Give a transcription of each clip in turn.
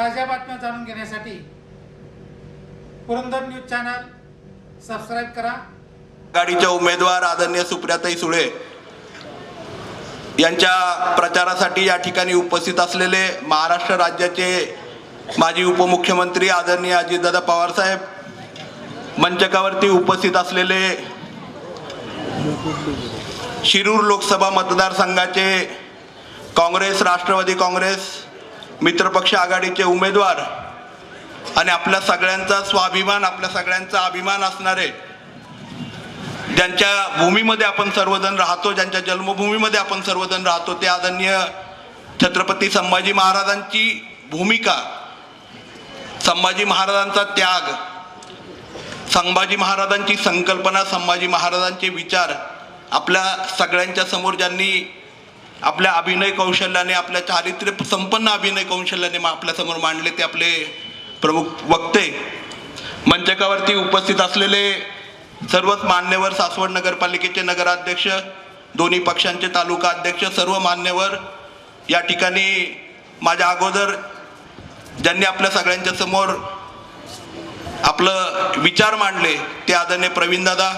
ताज्या बातम्या जाणून घेण्यासाठी पुरंदर न्यूज चॅनल सबस्क्राईब करा. गाडीच्या उमेदवार आदरणीय सुप्रियाताई सुळे यांच्या प्रचारासाठी या ठिकाणी उपस्थित असलेले महाराष्ट्र राज्याचे माजी उपमुख्यमंत्री आदरणीय अजितदादा पवारसाहेब मंचकावरती उपस्थित असलेले शिरूर लोकसभा मतदारसंघाचे काँग्रेस राष्ट्रवादी काँग्रेस मित्रपक्ष आघाडीचे उमेदवार आणि आपल्या सगळ्यांचा स्वाभिमान आपल्या सगळ्यांचा अभिमान असणारे ज्यांच्या भूमीमध्ये आपण सर्वजण राहतो ज्यांच्या जन्मभूमीमध्ये आपण सर्वजण राहतो ते आदरणीय छत्रपती संभाजी महाराजांची भूमिका संभाजी महाराजांचा त्याग संभाजी महाराजांची संकल्पना संभाजी महाराजांचे विचार आपल्या सगळ्यांच्या समोर ज्यांनी आपल्या अभिनय कौशल्याने आपल्या चारित्र्य संपन्न अभिनय कौशल्याने आपल्यासमोर मांडले ते आपले प्रमुख वक्ते. मंचकावरती उपस्थित असलेले सर्वच मान्यवर सासवड नगरपालिकेचे नगराध्यक्ष दोन्ही पक्षांचे तालुका अध्यक्ष सर्व मान्यवर या ठिकाणी माझ्या अगोदर ज्यांनी आपल्या सगळ्यांच्या समोर आपलं विचार मांडले ते आदरणीय प्रवीणदादा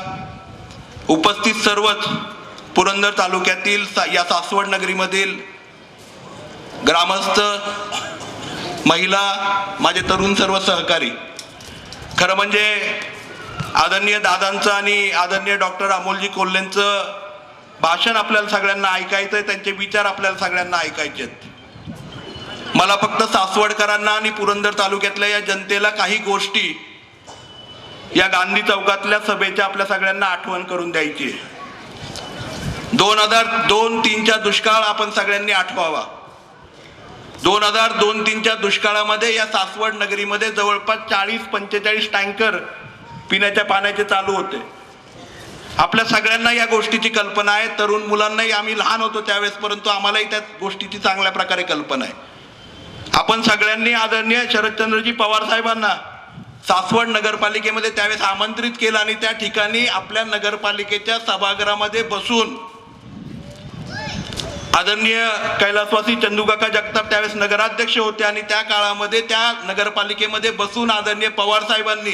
उपस्थित सर्वच पुरंदर तालुक्यातील सा- या सासवड नगरीमधील ग्रामस्थ महिला माझे तरुण सर्व सहकारी. खरं म्हणजे आदरणीय दादांचं आणि आदरणीय डॉक्टर अमोलजी कोल्हेंचं भाषण आपल्याला सगळ्यांना ऐकायचं आहे त्यांचे विचार आपल्याला सगळ्यांना ऐकायचे आहेत. मला फक्त सासवडकरांना आणि पुरंदर तालुक्यातल्या या जनतेला काही गोष्टी या गांधी चौकातल्या सभेच्या आपल्या सगळ्यांना आठवण करून द्यायची आहे. दोन हजार दोन तीनच्या दुष्काळ आपण सगळ्यांनी आठवावा. दोन हजार दोन तीनच्या दुष्काळामध्ये या सासवड नगरीमध्ये जवळपास चाळीस पंचेचाळीस टँकर पिण्याच्या पाण्याचे चालू होते. आपल्या सगळ्यांना या गोष्टीची कल्पना आहे. तरुण मुलांनाही आम्ही लहान होतो त्यावेळेस परंतु आम्हालाही त्या गोष्टीची चांगल्या प्रकारे कल्पना आहे. आपण सगळ्यांनी आदरणीय शरदचंद्रजी पवार साहेबांना सासवड नगरपालिकेमध्ये त्यावेळेस आमंत्रित केलं आणि त्या ठिकाणी आपल्या नगरपालिकेच्या सभागृहामध्ये बसून आदरणीय कैलासवासी चंदूकाका जगताप त्यावेळेस नगराध्यक्ष होते आणि त्या काळामध्ये त्या नगरपालिकेमध्ये बसून आदरणीय पवार साहेबांनी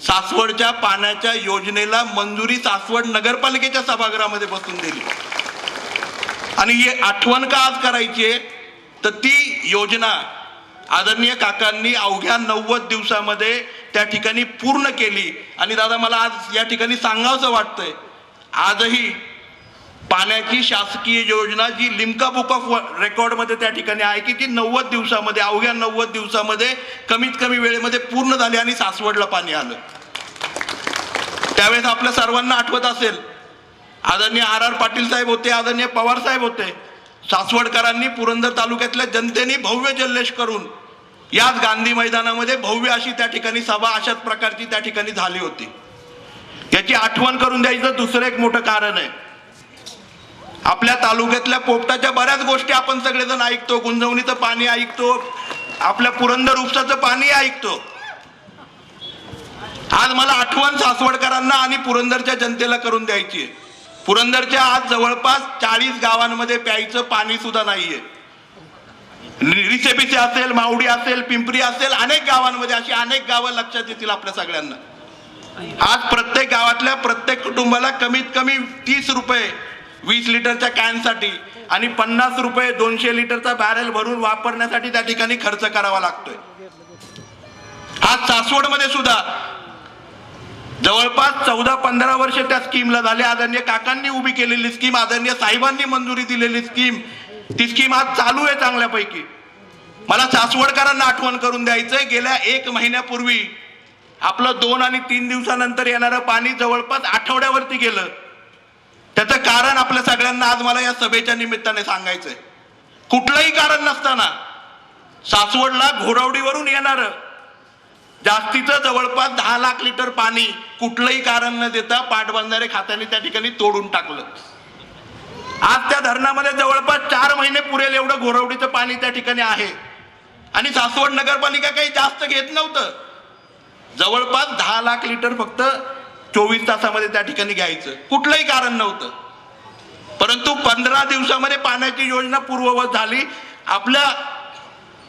सासवडच्या पाण्याच्या योजनेला मंजुरी सासवड नगरपालिकेच्या सभागृहामध्ये बसून दिली. आणि ही आठवण का आज करायची आहे? तर ती योजना आदरणीय काकांनी अवघ्या नव्वद दिवसामध्ये त्या ठिकाणी पूर्ण केली. आणि दादा मला आज या ठिकाणी सांगावंसं वाटतंय आजही पाण्याची शासकीय योजना जी लिमका बुक ऑफ रेकॉर्डमध्ये त्या ठिकाणी आहे की ती नव्वद दिवसामध्ये अवघ्या नव्वद दिवसामध्ये कमीत कमी वेळेमध्ये पूर्ण झाली आणि सासवडला पाणी आलं. त्यावेळेस आपल्या सर्वांना आठवत असेल आदरणीय आर आर पाटील साहेब होते आदरणीय पवार साहेब होते सासवडकरांनी पुरंदर तालुक्यातल्या जनतेने भव्य जल्लेश करून याच गांधी मैदानामध्ये भव्य अशी त्या ठिकाणी सभा अशाच प्रकारची त्या ठिकाणी झाली होती. याची आठवण करून द्यायचं दुसरं एक मोठं कारण आहे. आपल्या तालुक्यातल्या पोपटाच्या बऱ्याच गोष्टी आपण सगळेजण ऐकतो. गुंजवणीचं पाणी ऐकतो. आपल्या पुरंदर उपसाचं पाणी ऐकतो. आज मला आठवण सासवडकरांना आणि पुरंदरच्या जनतेला करून द्यायची आहे. पुरंदरच्या आज जवळपास चाळीस गावांमध्ये प्यायचं पाणी सुद्धा नाहीये. रिसेपिसे असेल मावडी असेल पिंपरी असेल अनेक गावांमध्ये अशी अनेक गावं लक्षात येतील आपल्या सगळ्यांना. आज प्रत्येक गावातल्या प्रत्येक कुटुंबाला कमीत कमी तीस रुपये वीस लिटरच्या कॅनसाठी आणि पन्नास रुपये दोनशे लिटरचा बॅरेल भरून वापरण्यासाठी त्या ठिकाणी खर्च करावा लागतोय. आज सासवडमध्ये सुद्धा जवळपास चौदा पंधरा वर्ष त्या स्कीमला झाले. आदरणीय काकांनी उभी केलेली स्कीम आदरणीय साहेबांनी मंजुरी दिलेली स्कीम ती स्कीम आज चालू आहे चांगल्यापैकी. मला सासवडकरांना आठवण करून द्यायचंय गेल्या एक महिन्यापूर्वी आपलं दोन आणि तीन दिवसानंतर येणारं पाणी जवळपास आठवड्यावरती गेलं. त्याचं कारण आपल्या सगळ्यांना आज मला या सभेच्या निमित्ताने सांगायचंय. कुठलंही कारण नसताना सासवडला घोडवडीवरून येणारं जास्तीचं जवळपास दहा लाख लिटर पाणी कुठलंही कारण न देता पाटबंधारे खात्याने त्या ठिकाणी तोडून टाकलं. आज त्या धरणामध्ये जवळपास चार महिने पुरेल एवढं घोरवडीचं पाणी त्या ठिकाणी आहे. आणि सासवड नगरपालिका काही जास्त घेत नव्हतं. जवळपास दहा लाख लिटर फक्त चोवीस तासामध्ये त्या ठिकाणी घ्यायचं. कुठलंही कारण नव्हतं. परंतु पंधरा दिवसामध्ये पाण्याची योजना पूर्ववत झाली. आपल्या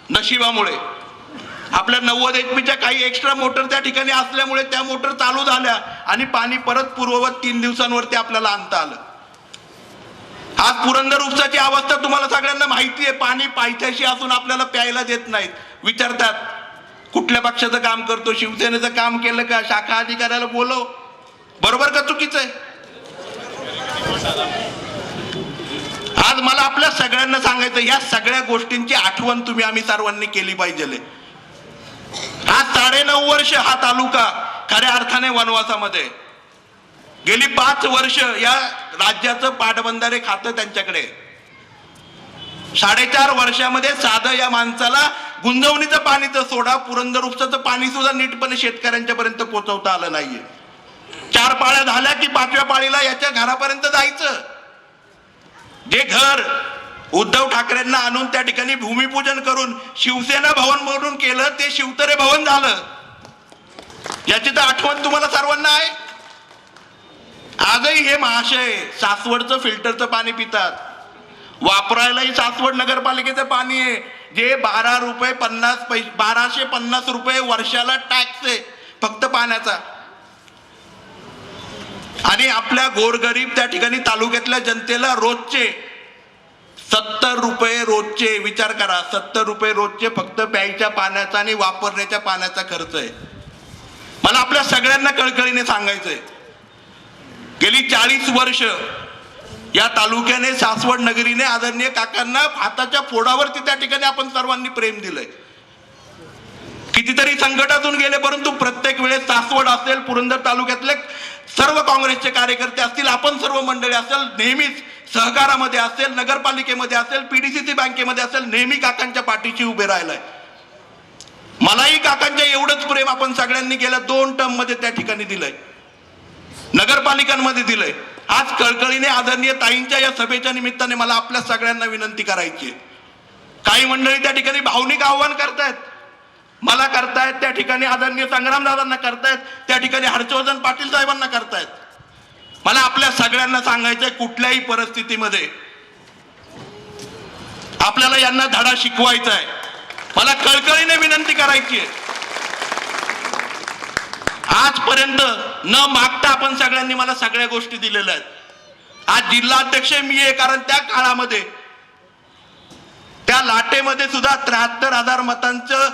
नशिबामुळे. आपल्या नव्वद एचपीच्या काही एक्स्ट्रा मोटर त्या ठिकाणी असल्यामुळे त्या मोटर चालू झाल्या आणि पाणी परत पूर्ववत तीन दिवसांवरती आपल्याला आणता आलं. आज पुरंदर उपसाची अवस्था तुम्हाला सगळ्यांना माहिती आहे. पाणी पायथ्याशी असून आपल्याला प्यायला देत नाहीत. विचारतात कुठल्या पक्षाचं काम करतो? शिवसेनेचं काम केलं का? शाखा अधिकाऱ्याला बोलव. बरोबर का चुकीचं आहे? आज मला आपल्या सगळ्यांना सांगायचं या सगळ्या गोष्टींची आठवण तुम्ही आम्ही सर्वांनी केली पाहिजे आज साडेनऊ वर्ष हा तालुका खऱ्या अर्थाने वनवासामध्ये. गेली पाच वर्ष या राज्याचं पाटबंधारे खातं त्यांच्याकडे. साडेचार वर्षामध्ये साधं या माणसाला गुंजवणीचं पाणी तर सोडा पुरंदर उपसाचं पाणी सुद्धा नीटपणे शेतकऱ्यांच्या पर्यंत पोहोचवता आलं नाहीये. चार पाळ्या झाल्या की पाचव्या पाळीला याच्या घरापर्यंत जायचं. जे घर उद्धव ठाकरेंना आणून त्या ठिकाणी भूमिपूजन करून शिवसेना भवन म्हणून केलं ते शिवतरे भवन झालं. याची तर आठवण तुम्हाला सर्वांना आहे. आजही हे महाशय सासवडचं फिल्टरचं पाणी पितात. वापरायलाही सासवड नगरपालिकेचं पाणी आहे. जे बारा रुपये पन्नास पैसे बाराशे पन्नास रुपये वर्षाला टॅक्स आहे. फक्त पाण्याचा. आणि आपल्या गोरगरीब त्या ठिकाणी तालुक्यातल्या जनतेला रोजचे सत्तर रुपये रोजचे विचार करा सत्तर रुपये रोजचे फक्त प्यायच्या पाण्याचा आणि वापरण्याच्या पाण्याचा खर्च आहे. मला आपल्या सगळ्यांना कळकळीने सांगायचंय. गेली चाळीस वर्ष या तालुक्याने सासवड नगरीने आदरणीय काकांना हाताच्या फोडावरती त्या ठिकाणी आपण सर्वांनी प्रेम दिलंय. कितीतरी संकटातून गेले परंतु प्रत्येक वेळेस सासवड असेल पुरंदर तालुक्यातले सर्व काँग्रेसचे कार्यकर्ते असतील आपण सर्व मंडळी असेल नेहमीच सहकारामध्ये असेल नगरपालिकेमध्ये असेल पीडीसीसी बँकेमध्ये असेल नेहमी काकांच्या पाठीशी उभे राहिलाय. मलाही काकांच्या एवढंच प्रेम आपण सगळ्यांनी गेल्या दोन टर्ममध्ये त्या ठिकाणी दिलंय. नगरपालिकांमध्ये दिलंय. आज कळकळीने आदरणीय ताईंच्या या सभेच्या निमित्ताने मला आपल्या सगळ्यांना विनंती करायची आहे. काही मंडळी त्या ठिकाणी भावनिक आव्हान करतायत. मला करतायत त्या ठिकाणी आदरणीय संग्रामदादांना करतायत त्या ठिकाणी हर्षवर्धन पाटील साहेबांना करतायत. मला आपल्या सगळ्यांना सांगायचंय कुठल्याही परिस्थितीमध्ये आपल्याला यांना धडा शिकवायचा आहे मला कळकळीने विनंती करायची आहे आजपर्यंत न मागता आपण सगळ्यांनी मला सगळ्या गोष्टी दिलेल्या आहेत. आज जिल्हा अध्यक्ष मी आहे कारण त्या काळामध्ये त्या लाटेमध्ये सुद्धा त्र्याहत्तर हजार मतांचं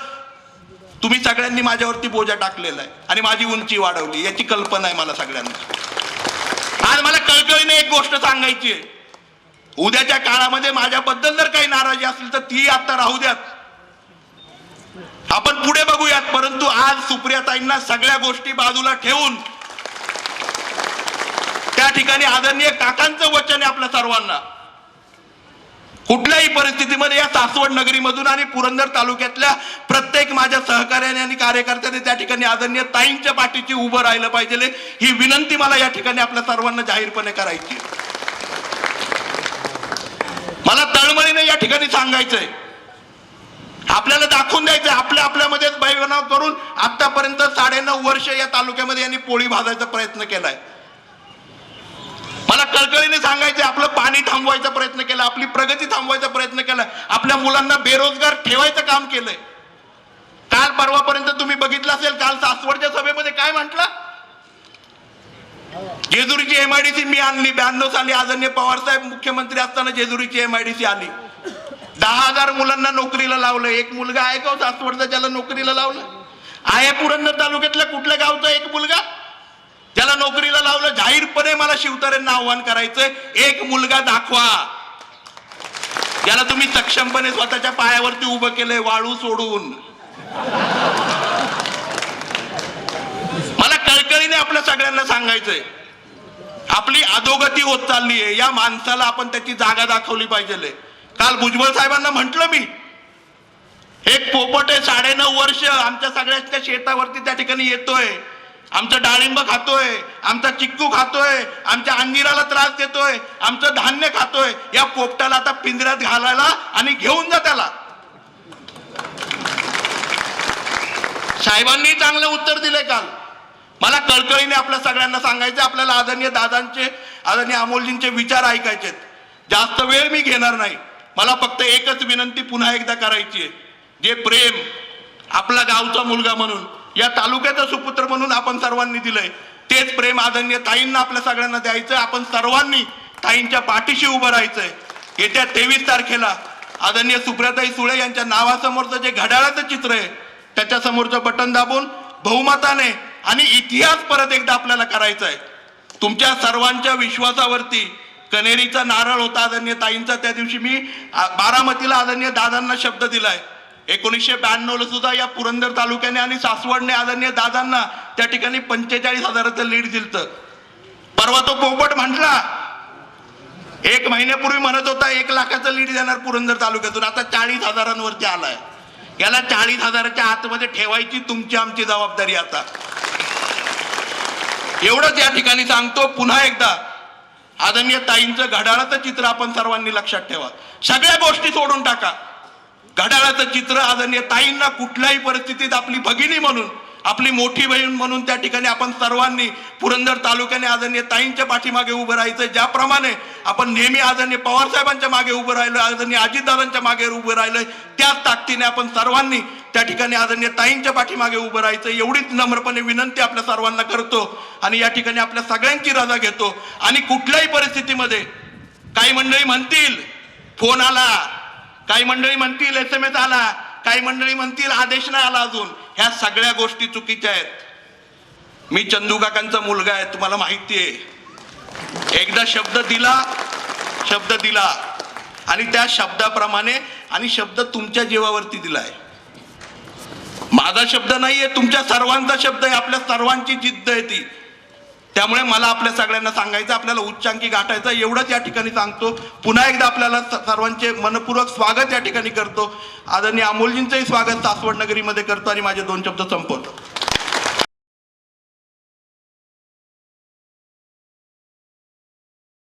तुम्ही सगळ्यांनी माझ्यावरती बोजा टाकलेला आहे आणि माझी उंची वाढवली याची कल्पना आहे मला सगळ्यांना. आज मला कळकळीने एक गोष्ट सांगायची आहे. उद्याच्या काळामध्ये माझ्याबद्दल जर काही नाराजी असेल तर ती आता राहू द्यात. आपण पुढे बघूयात परंतु आज सुप्रियाताईंना सगळ्या गोष्टी बाजूला ठेवून त्या ठिकाणी आदरणीय काकांचं वचन आहे आपल्या सर्वांना. कुठल्याही परिस्थितीमध्ये या सासवड नगरीमधून आणि पुरंदर तालुक्यातल्या प्रत्येक माझ्या सहकार्याने आणि कार्यकर्त्याने त्या ठिकाणी आदरणीय ताईंच्या पाठीची उभं राहिलं पाहिजे. ही विनंती मला या ठिकाणी आपल्या सर्वांना जाहीरपणे करायची मला तळमळीने या ठिकाणी सांगायचंय. आपल्याला दाखवून द्यायचं आपल्या आपल्यामध्येच बैबनाव करून आतापर्यंत साडेनऊ वर्ष या तालुक्यामध्ये यांनी पोळी भाजायचा प्रयत्न केलाय. मला कळकळीने सांगायचं आपलं पाणी थांबवायचा प्रयत्न केला आपली प्रगती थांबवायचा प्रयत्न केला आपल्या मुलांना बेरोजगार ठेवायचं काम केलंय. काल परवापर्यंत तुम्ही बघितलं असेल काल सासवडच्या सभेमध्ये काय म्हटलं? जेजुरीची एमआयडीसी मी आणली ब्याण्णव साली आदरणीय पवार साहेब मुख्यमंत्री असताना जेजुरीची एमआयडीसी आली. दहा हजार मुलांना नोकरीला लावलं एक मुलगा आहे का हो सासवडचा ज्याला नोकरीला लावलं? आहे पुरंदर तालुक्यातल्या कुठल्या गावचा एक मुलगा? ज्याला नोकरीला लावलं जाहीर मध्ये मला शिवतऱ्यांना आव्हान करायचंय. एक मुलगा दाखवा. याला तुम्ही सक्षमपणे स्वतःच्या पायावरती उभं केलंय वाळू सोडून. मला कळकळीने आपल्या सगळ्यांना सांगायचंय. आपली अधोगती होत चालली आहे या माणसाला आपण त्याची जागा दाखवली पाहिजे काल भुजबळ साहेबांना म्हटलं मी एक पोपट आहे साडेनऊ वर्ष आमच्या सगळ्यांच्या शेतावरती त्या ठिकाणी येतोय. आमचं डाळिंब खातोय आमचा चिक्कू खातोय आमच्या अंजिराला त्रास देतोय आमचं धान्य खातोय. या पोपटाला आता पिंजऱ्यात घालायला आणि घेऊन जा त्याला. साहेबांनी चांगलं उत्तर दिलंय काल. मला कळकळीने आपल्या सगळ्यांना सांगायचं आपल्याला आदरणीय दादांचे आदरणीय अमोलजींचे विचार ऐकायचे जास्त वेळ मी घेणार नाही. मला फक्त एकच विनंती पुन्हा एकदा करायची आहे. जे प्रेम आपला गावचा मुलगा म्हणून या तालुक्याचा सुपुत्र म्हणून आपण सर्वांनी दिलंय. तेच प्रेम आदरणीय ताईंना आपल्या सगळ्यांना द्यायचं. आपण सर्वांनी ताईंच्या पाठीशी उभं राहायचंय. येत्या तेवीस तारखेला आदरणीय सुप्रियाताई सुळे यांच्या नावासमोरचं जे घड्याळाचं चित्र आहे त्याच्यासमोरचं बटन दाबून बहुमताने आणि इतिहास परत एकदा आपल्याला करायचा आहे तुमच्या सर्वांच्या विश्वासावरती कनेरीचा नारळ होता आदरणीय ताईंचा. त्या दिवशी मी बारामतीला आदरणीय दादांना शब्द दिलाय. एकोणीसशे ब्याण्णव ला सुद्धा या पुरंदर तालुक्याने आणि सासवडने आदरणीय दादांना त्या ठिकाणी पंचेचाळीस हजाराचं लीड दिलत. परवा तो पोपट म्हटला एक महिन्यापूर्वी म्हणत होता एक लाखाचं लीड देणार पुरंदर तालुक्यातून. आता चाळीस हजारांवरती आलाय. याला चाळीस हजाराच्या आतमध्ये ठेवायची तुमची आमची जबाबदारी आता. एवढंच या ठिकाणी सांगतो पुन्हा एकदा आदरणीय ताईंचं घड्याळाचं चित्र आपण सर्वांनी लक्षात ठेवा. सगळ्या गोष्टी सोडून टाका. घड्याळाचं चित्र आदरणीय ताईंना कुठल्याही परिस्थितीत आपली भगिनी म्हणून आपली मोठी बहीण म्हणून त्या ठिकाणी आपण सर्वांनी पुरंदर तालुक्याने आदरणीय ताईंच्या पाठीमागे उभं राहायचं. ज्याप्रमाणे आपण नेहमी आदरणीय पवार साहेबांच्या मागे उभं राहिलो आदरणीय अजितदादांच्या मागे उभं राहिलं त्याच ताकदीने आपण सर्वांनी त्या ठिकाणी आदरणीय ताईंच्या पाठीमागे उभं राहायचं. एवढीच नम्रपणे विनंती आपल्या सर्वांना करतो आणि या ठिकाणी आपल्या सगळ्यांची रजा घेतो. आणि कुठल्याही परिस्थितीमध्ये काही मंडळी म्हणतील फोन आला. काही मंडळी म्हणतील एस एम एस आला. काही मंडळी म्हणतील आदेश नाही आला अजून. ह्या सगळ्या गोष्टी चुकीच्या आहेत. मी चंदू काकांचा मुलगा आहे तुम्हाला माहिती आहे. एकदा शब्द दिला शब्द दिला. आणि त्या शब्दाप्रमाणे आणि शब्द तुमच्या जीवावरती दिलाय. माझा शब्द नाहीये तुमच्या सर्वांचा शब्द आहे आपल्या सर्वांची जिद्द आहे ती. त्यामुळे मला आपल्या सगळ्यांना सांगायचं आपल्याला उच्चांकी गाठायचं एवढंच या ठिकाणी सांगतो. पुन्हा एकदा आपल्याला सर्वांचे मनपूर्वक स्वागत या ठिकाणी करतो. आदरणीय अमोलजींचंही स्वागत सासवड नगरीमध्ये करतो आणि माझे दोन शब्द संपवतो.